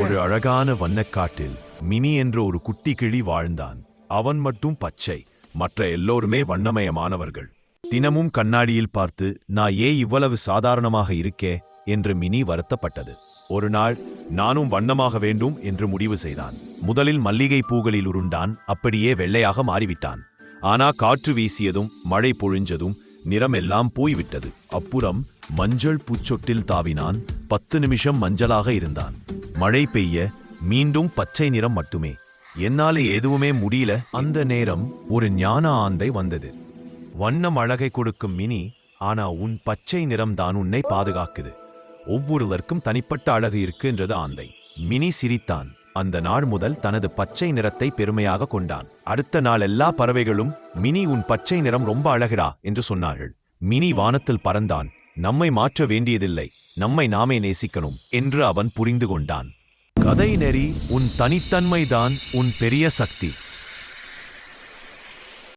ஒரு அழகான வண்ணக்காட்டில் மினி என்ற ஒரு குட்டி கிளி வாழ்ந்தான். அவன் மட்டும் பச்சை மற்ற எல்லோருமே வண்ணமயமானவர்கள். தினமும் கண்ணாடியில் பார்த்து நான் ஏன் இவ்வளவு சாதாரணமாக இருக்கே? என்று மினி வருத்தப்பட்டது. ஒரு நாள் நானும் வண்ணமாக வேண்டும் என்று முடிவு செய்தான். முதலில் மல்லிகை பூகளில் உருண்டான் அப்படியே வெள்ளையாக மாறிவிட்டான். ஆனா காற்று வீசியதும் மழை பொழிஞ்சதும் நிறம் எல்லாம் போய்விட்டது. அப்புறம் மஞ்சள் பூச்சொட்டில் தாவினான். பத்து நிமிஷம் மஞ்சளாக இருந்தான். மழை பெய்ய மீண்டும் பச்சை நிறம் மட்டுமே. என்னால எதுவுமே முடியல. அந்த நேரம் ஒரு ஞான ஆந்தை வந்தது. வண்ணம் அழகை கொடுக்கும் மினி ஆனா உன் பச்சை நிறம் தான் உன்னை பாதுகாக்குது. ஒவ்வொருவருக்கும் தனிப்பட்ட அழகு இருக்குன்றது ஆந்தை. மினி சிரித்தான். அந்த நாள் முதல் தனது பச்சை நிறத்தை பெருமையாக கொண்டான். அடுத்த நாள் எல்லா பறவைகளும் மினி உன் பச்சை நிறம் ரொம்ப அழகுடா என்று சொன்னார்கள். மினி வானத்தில் பறந்தான். நம்மை மாற்ற வேண்டியதில்லை. நம்மை நாமே நேசிக்கணும் என்று அவன் புரிந்து கொண்டான். கதை நெறி உன் தனித்தன்மைதான் உன் பெரிய சக்தி.